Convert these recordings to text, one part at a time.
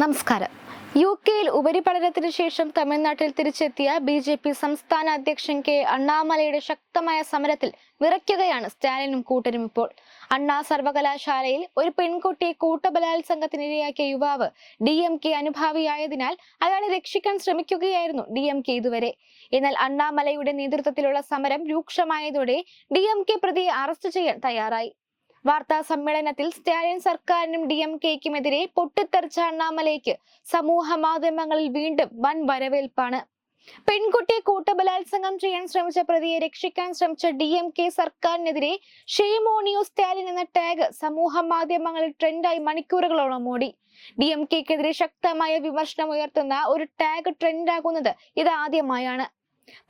നമസ്കാരം. യു കെയിൽ ഉപരിപഠനത്തിന് ശേഷം തമിഴ്നാട്ടിൽ തിരിച്ചെത്തിയ ബി ജെ പി സംസ്ഥാന അധ്യക്ഷൻ കെ അണ്ണാമലയുടെ ശക്തമായ സമരത്തിൽ വിറയ്ക്കുകയാണ് സ്റ്റാലിനും കൂട്ടരും ഇപ്പോൾ. അണ്ണാ സർവകലാശാലയിൽ ഒരു പെൺകുട്ടിയെ കൂട്ടബലാത്സംഗത്തിനിരയാക്കിയ യുവാവ് ഡി എം കെ അനുഭാവിയായതിനാൽ അയാളെ രക്ഷിക്കാൻ ശ്രമിക്കുകയായിരുന്നു ഡി എം കെ ഇതുവരെ. എന്നാൽ അണ്ണാമലയുടെ നേതൃത്വത്തിലുള്ള സമരം രൂക്ഷമായതോടെ ഡി എം കെ പ്രതിയെ അറസ്റ്റ് ചെയ്യാൻ തയ്യാറായി. വാർത്താ സമ്മേളനത്തിൽ സ്റ്റാലിൻ സർക്കാരിനും ഡി എം കെക്കുമെതിരെ പൊട്ടിത്തെറിച്ച അണ്ണാമലയ്ക്ക് സമൂഹ മാധ്യമങ്ങളിൽ വീണ്ടും വൻ വരവേൽപ്പാണ്. പെൺകുട്ടിയെ കൂട്ടബലാത്സംഗം ചെയ്യാൻ ശ്രമിച്ച പ്രതിയെ രക്ഷിക്കാൻ ശ്രമിച്ച ഡി എം കെ സർക്കാരിനെതിരെ ഷെയ്മോണിയോ സ്റ്റാലിൻ എന്ന ടാഗ് സമൂഹ മാധ്യമങ്ങളിൽ ട്രെൻഡായി മണിക്കൂറുകളോളം ഓടി. ഡി എം കെക്കെതിരെ ശക്തമായ വിമർശനം ഉയർത്തുന്ന ഒരു ടാഗ് ട്രെൻഡാകുന്നത് ഇതാദ്യമായാണ്.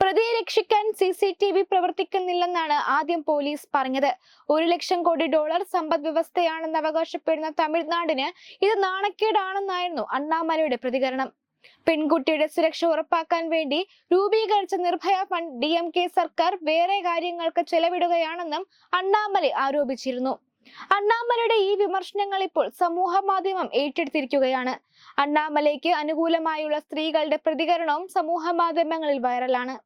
പ്രതിയെ രക്ഷിക്കാൻ സി സി ടി വി പ്രവർത്തിക്കുന്നില്ലെന്നാണ് ആദ്യം പോലീസ് പറഞ്ഞത്. ഒരു ലക്ഷം കോടി ഡോളർ സമ്പദ് വ്യവസ്ഥയാണെന്ന് അവകാശപ്പെടുന്ന തമിഴ്നാടിന് ഇത് നാണക്കേടാണെന്നായിരുന്നു അണ്ണാമലയുടെ പ്രതികരണം. പെൺകുട്ടിയുടെ സുരക്ഷ ഉറപ്പാക്കാൻ വേണ്ടി രൂപീകരിച്ച നിർഭയ ഫണ്ട് ഡി സർക്കാർ വേറെ കാര്യങ്ങൾക്ക് ചെലവിടുകയാണെന്നും അണ്ണാമലൈ ആരോപിച്ചിരുന്നു. അണ്ണാമലയുടെ ഈ വിമർശനങ്ങൾ ഇപ്പോൾ സമൂഹ മാധ്യമം ഏറ്റെടുത്തിരിക്കുകയാണ്. അണ്ണാമലയ്ക്ക് അനുകൂലമായുള്ള സ്ത്രീകളുടെ പ്രതികരണവും സമൂഹ മാധ്യമങ്ങളിൽ വൈറലാണ്.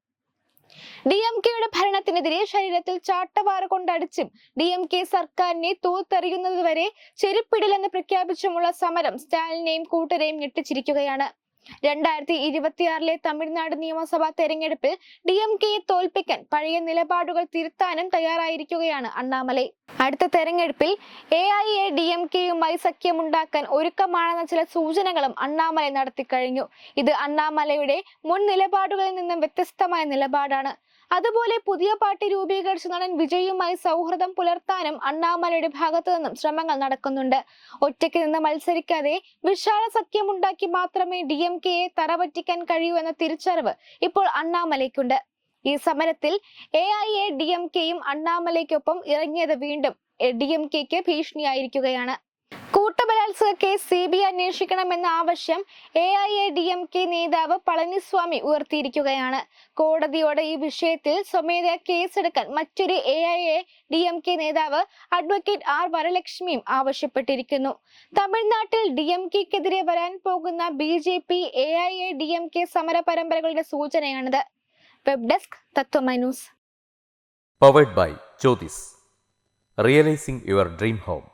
ഡി എം കെയുടെ ഭരണത്തിനെതിരെ ശരീരത്തിൽ ചാട്ടവാറ കൊണ്ടടിച്ചും ഡി എം കെ സർക്കാരിനെ തോത്തെറിയുന്നതുവരെ ചെരുപ്പിടില്ലെന്ന് പ്രഖ്യാപിച്ചുമുള്ള സമരം സ്റ്റാലിനെയും കൂട്ടരെയും ഞെട്ടിച്ചിരിക്കുകയാണ്. രണ്ടായിരത്തി ഇരുപത്തിയാറിലെ തമിഴ്നാട് നിയമസഭാ തെരഞ്ഞെടുപ്പിൽ ഡി എം കെയെ തോൽപ്പിക്കാൻ പഴയ നിലപാടുകൾ തിരുത്താനും തയ്യാറായിരിക്കുകയാണ് അണ്ണാമലൈ. അടുത്ത തെരഞ്ഞെടുപ്പിൽ A I A D M കെയുമായി സഖ്യമുണ്ടാക്കാൻ ഒരുക്കമാണെന്ന ചില സൂചനകളും അണ്ണാമലൈ നടത്തിക്കഴിഞ്ഞു. ഇത് അണ്ണാമലയുടെ മുൻ നിലപാടുകളിൽ നിന്നും വ്യത്യസ്തമായ നിലപാടാണ്. അതുപോലെ പുതിയ പാർട്ടി രൂപീകരിച്ച നടൻ വിജയുമായി സൗഹൃദം പുലർത്താനും അണ്ണാമലയുടെ ഭാഗത്തു നിന്നും ശ്രമങ്ങൾ നടക്കുന്നുണ്ട്. ഒറ്റയ്ക്ക് നിന്ന് മത്സരിക്കാതെ വിശാല സഖ്യമുണ്ടാക്കി മാത്രമേ ഡി എം കെയെ തറപറ്റിക്കാൻ കഴിയൂ എന്ന തിരിച്ചറിവ് ഇപ്പോൾ അണ്ണാമലയ്ക്കുണ്ട്. ഈ സമരത്തിൽ A I A D M കെയും അണ്ണാമലയ്ക്കൊപ്പം ഇറങ്ങിയത് വീണ്ടും ഡി എം കെക്ക് ഭീഷണിയായിരിക്കുകയാണ്. കൂട്ടബലാത്സംഗ കേസ് സി ബി ഐ അന്വേഷിക്കണമെന്ന ആവശ്യം A I A D M K നേതാവ് പളനിസ്വാമി ഉയർത്തിയിരിക്കുകയാണ്. കോടതിയോട് ഈ വിഷയത്തിൽ സ്വമേധയാ കേസെടുക്കാൻ മറ്റൊരു A I A D M K നേതാവ് അഡ്വക്കേറ്റ് ആർ വരലക്ഷ്മിയും ആവശ്യപ്പെട്ടിരിക്കുന്നു. തമിഴ്നാട്ടിൽ ഡി എം കെക്കെതിരെ വരാൻ പോകുന്ന B J P A I A D M K സമര പരമ്പരകളുടെ സൂചനയാണിത്. Web desk Tatwamayi news. Powered by Jyothis realising your dream home